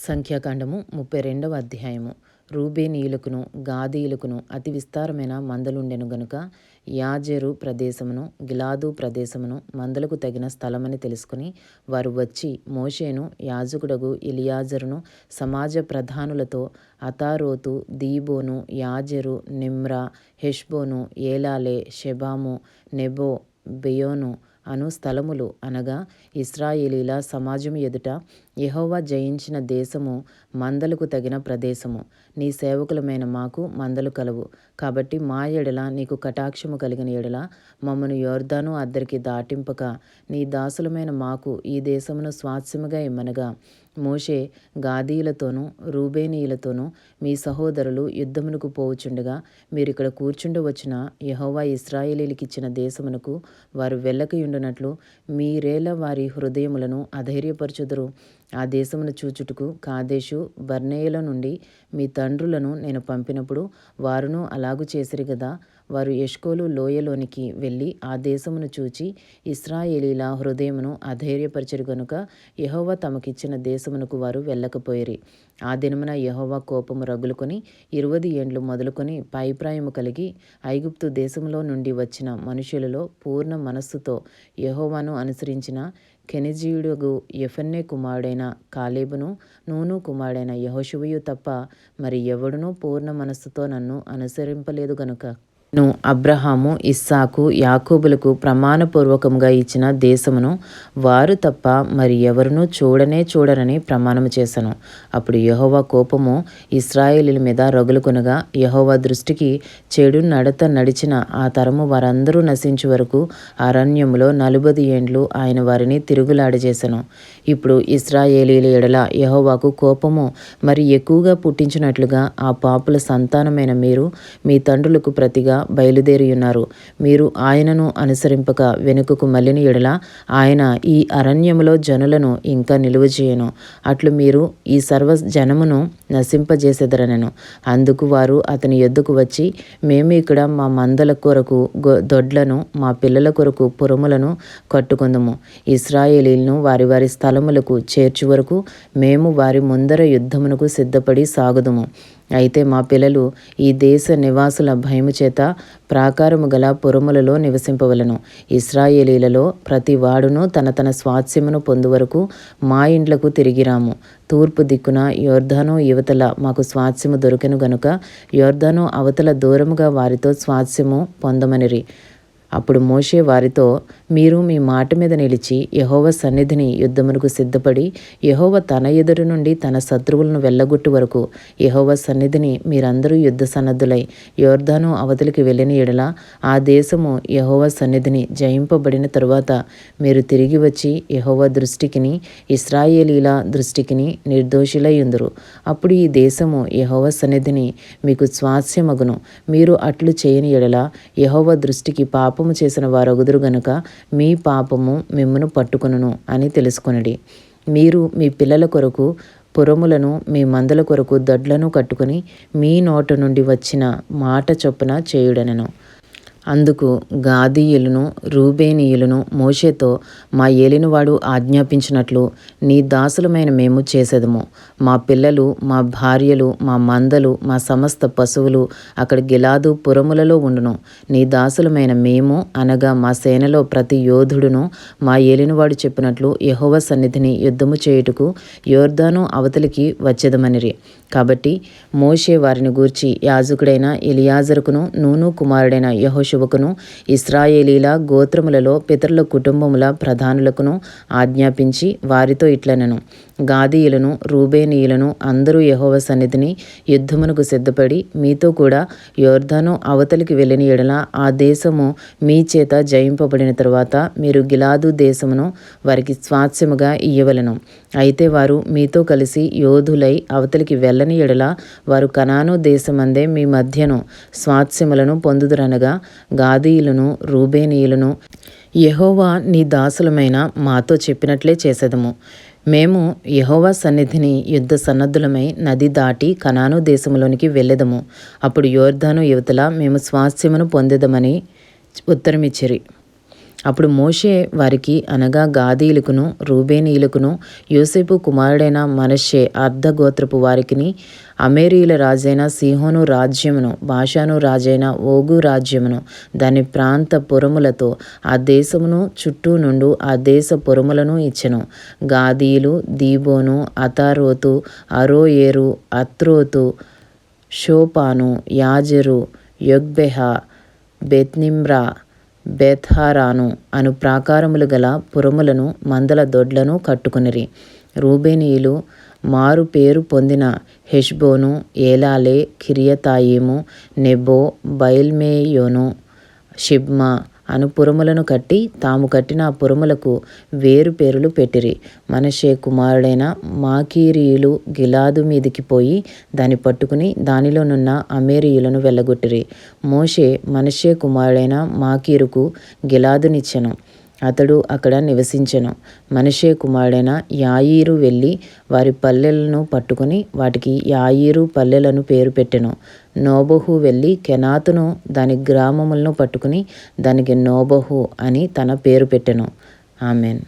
సంఖ్యాకాండము ముప్పై రెండవ అధ్యాయము రూబేనీయులకును గాదీయులకును అతి విస్తారమైన మందలుండెను గనుక యాజెరు ప్రదేశమును గిలాదు ప్రదేశమును మందలకు తగిన స్థలమని తెలుసుకుని వారు వచ్చి మోషేను యాజకుడగు ఇలియాజరును సమాజ ప్రధానులతో అతారోతు దీబోను యాజెరు నిమ్రా హెష్బోను ఏలాలే షెబాము నెబో బెయోను అను స్థలములు అనగా ఇస్రాయేలీల సమాజం ఎదుట యహోవా జయించిన దేశము మందలకు తగిన ప్రదేశము. నీ సేవకులమైన మాకు మందలు కలవు. కాబట్టి మా ఎడల నీకు కటాక్షము కలిగిన ఎడల మమ్మను యోర్ధాను అద్దరికి దాటింపక నీ దాసులమైన మాకు ఈ దేశమును స్వాస్యముగా ఇమ్మనగా. మోషే గాదీలతోనూ రూబేనీయులతోనూ మీ సహోదరులు యుద్ధమునకు పోవుచుండగా మీరు ఇక్కడ కూర్చుండవచ్చిన యహోవా ఇస్రాయేలీలకి ఇచ్చిన దేశమునకు వారు వెళ్ళకయుండునట్లు మీరేల వారి హృదయములను అధైర్యపరచుదురు. ఆ దేశమును చూచుటకు కాదేశు బర్నేయుల నుండి మీ తండ్రులను నేను పంపినప్పుడు వారును అలాగు చేసిరి కదా వారు ఎష్కోలు లోయలోనికి వెళ్ళి ఆ దేశమును చూచి ఇస్రాయేలీల హృదయమును అధైర్యపరిచరు గనుక యహోవా తమకిచ్చిన దేశమునకు వారు వెళ్ళకపోయిరి. ఆ దినమున యహోవా కోపము రగులుకొని ఇరువది ఏండ్లు మొదలుకొని పైప్రాయము కలిగి ఐగుప్తు దేశంలో నుండి వచ్చిన మనుషులలో పూర్ణ మనస్సుతో యహోవాను అనుసరించిన కెనిజీయుడుగు ఎఫన్నే కుమారుడైన కాలేబును నూను కుమారుడైన యహోశువయు తప్ప మరి ఎవడునూ పూర్ణ మనస్సుతో నన్ను అనుసరింపలేదు గనుక. ను అబ్రహాము ఇస్సాకు యాకోబులకు ప్రమాణపూర్వకంగా ఇచ్చిన దేశమును వారు తప్ప మరి ఎవరునూ చూడనే చూడరని ప్రమాణము చేశాను అప్పుడు యహోవా కోపము ఇస్రాయేలీల మీద రగులుకొనగా యహోవా దృష్టికి చెడు నడత నడిచిన ఆ తరము వారందరూ నశించు వరకు అరణ్యములో నలుబది ఏండ్లు ఆయన వారిని తిరుగులాడజేశాను ఇప్పుడు ఇస్రాయేలీల ఎడల యహోవాకు కోపము మరి ఎక్కువగా పుట్టించినట్లుగా ఆ పాపుల సంతానమైన మీరు మీ తండ్రులకు ప్రతిగా బయలుదేరియున్నారు. మీరు ఆయనను అనుసరింపక వెనుకకు మళ్ళిన ఎడల ఆయన ఈ అరణ్యములో జనులను ఇంకా నిలువ చేయను. అట్లు మీరు ఈ సర్వ జనమును నశింపజేసెదరనను. అందుకు వారు అతని ఎద్దుకు వచ్చి మేము ఇక్కడ మా మందల కొరకు దొడ్లను మా పిల్లల కొరకు పురములను కట్టుకుందము. ఇస్రాయేలీలను వారి వారి స్థలములకు చేర్చు వరకు మేము వారి ముందర యుద్ధమునకు సిద్ధపడి సాగుదుము. అయితే మా పిల్లలు ఈ దేశ నివాసుల భయము చేత ప్రాకారము గల పురములలో నివసింపవలను. ఇస్రాయేలీలలో ప్రతి వాడును తన తన స్వాస్యమును పొందువరకు మా ఇండ్లకు తిరిగిరాము. తూర్పు దిక్కున యోర్ధాను యువతల మాకు స్వాస్యము దొరికెను గనుక యోర్ధాను అవతల దూరముగా వారితో స్వాస్యము పొందమనిరి. అప్పుడు మోషే వారితో మీరు మీ మాట మీద నిలిచి యహోవ సన్నిధిని యుద్ధమునకు సిద్ధపడి యహోవ తన ఎదురు నుండి తన శత్రువులను వెళ్ళగొట్టు వరకు యహోవ సన్నిధిని మీరందరూ యుద్ధ సన్నద్ధులై యోర్ధాను అవతలికి వెళ్ళిన ఎడల ఆ దేశము యహోవ సన్నిధిని జయింపబడిన తరువాత మీరు తిరిగి వచ్చి యహోవ దృష్టికిని ఇస్రాయేలీల దృష్టికిని నిర్దోషులయ్యుందురు అప్పుడు ఈ దేశము యహోవ సన్నిధిని మీకు స్వాస్యమగును. మీరు అట్లు చేయని ఎడల యహోవ దృష్టికి పాపము చేసిన వారొగుదురు గనుక మీ పాపము మిమ్మను పట్టుకును అని తెలుసుకొనడి. మీరు మీ పిల్లల కొరకు పురములను మీ మందల కొరకు దొడ్లను కట్టుకుని మీ నోట నుండి వచ్చిన మాట చొప్పున చేయుడనను. అందుకు గాదీయులను రూబేనీయులను మోషేతో మా ఏలినవాడు ఆజ్ఞాపించినట్లు నీ దాసులమైన మేము చేసేదము. మా పిల్లలు మా భార్యలు మా మందలు మా సమస్త పశువులు అక్కడ గిలాదు పురములలో ఉండును. నీ దాసులమైన మేము అనగా మా సేనలో ప్రతి యోధుడును మా ఏలినవాడు చెప్పినట్లు యహోవ సన్నిధిని యుద్ధము చేయుటకు యోర్ధాను అవతలికి వచ్చేదమనిరి. కాబట్టి మోషే వారిని గూర్చి యాజకుడైన ఎలియాజరుకును నూను కుమారుడైన యహోశువకును ఇస్రాయేలీల గోత్రములలో పితరుల కుటుంబముల ప్రధానులకును ఆజ్ఞాపించి వారితో ఇట్లనను. గాదీయులను రూబేనీయులను అందరూ యహోవ సన్నిధిని యుద్ధమునకు సిద్ధపడి మీతో కూడా యోర్ధను అవతలికి వెళ్ళిన ఎడల ఆ దేశము మీ చేత జయింపబడిన తరువాత మీరు గిలాదు దేశమును వారికి స్వాస్యముగా ఇయ్యవలను. అయితే వారు మీతో కలిసి యోధులై అవతలికి వెళ్ళ వెళ్ళని ఎడల వారు కనాను దేశమందే మీ మధ్యను స్వాత్స్యములను పొందుదురనగా గాదీయులను రూబేనీయులను యహోవా నీ దాసులమైన మాతో చెప్పినట్లే చేసేదము. మేము యహోవా సన్నిధిని యుద్ధ సన్నద్ధులమై నది దాటి కనాను దేశంలోనికి వెళ్ళెదము. అప్పుడు యోర్ధాను యువతల మేము స్వాస్థ్యమును పొందేదమని ఉత్తరమిచ్చిరి. అప్పుడు మోషే వారికి అనగా గాదీలకును రూబేనీలకును యోసేపు కుమారుడైన మనషే అర్ధగోత్రపు వారికిని అమేరీయుల రాజైన సిహోను రాజ్యమును భాషాను రాజైన ఓగు రాజ్యమును దాని ప్రాంత పురములతో ఆ దేశమును చుట్టూ నుండు ఆ దేశ పురములను ఇచ్చెను. గాదీలు దీబోను అతారోతు అరోయేరు అత్రోతు షోపాను యాజరు యొగ్బెహ బెత్నిమ్రా బెత్హారాను అను ప్రాకారములు గల పురములను మందల దొడ్లను కట్టుకునిరి. రూబేనీయులు మారు పేరు పొందిన హెష్బోను ఏలాలే కిరియతాయిము నెబో బయల్మేయోను షిబ్మా అనుపురములను కట్టి తాము కట్టిన ఆ పురములకు వేరు పేరులు పెట్టిరి. మనషే కుమారుడైన మాకీరియులు గిలాదు మీదికి పోయి దాన్ని పట్టుకుని దానిలోనున్న అమేరియులను వెళ్ళగొట్టిరి. మోషే మనషే కుమారుడైన మాకీరుకు గిలాదునిచ్చెను. అతడు అక్కడ నివసించెను. మనషే కుమారుడైన యాయీరు వెళ్ళి వారి పల్లెలను పట్టుకుని వాటికి యాయీరు పల్లెలను పేరు పెట్టెను. నోబహు వెళ్ళి కెనాతును దాని గ్రామములను పట్టుకుని దానికి నోబహు అని తన పేరు పెట్టెను. ఆమెన్.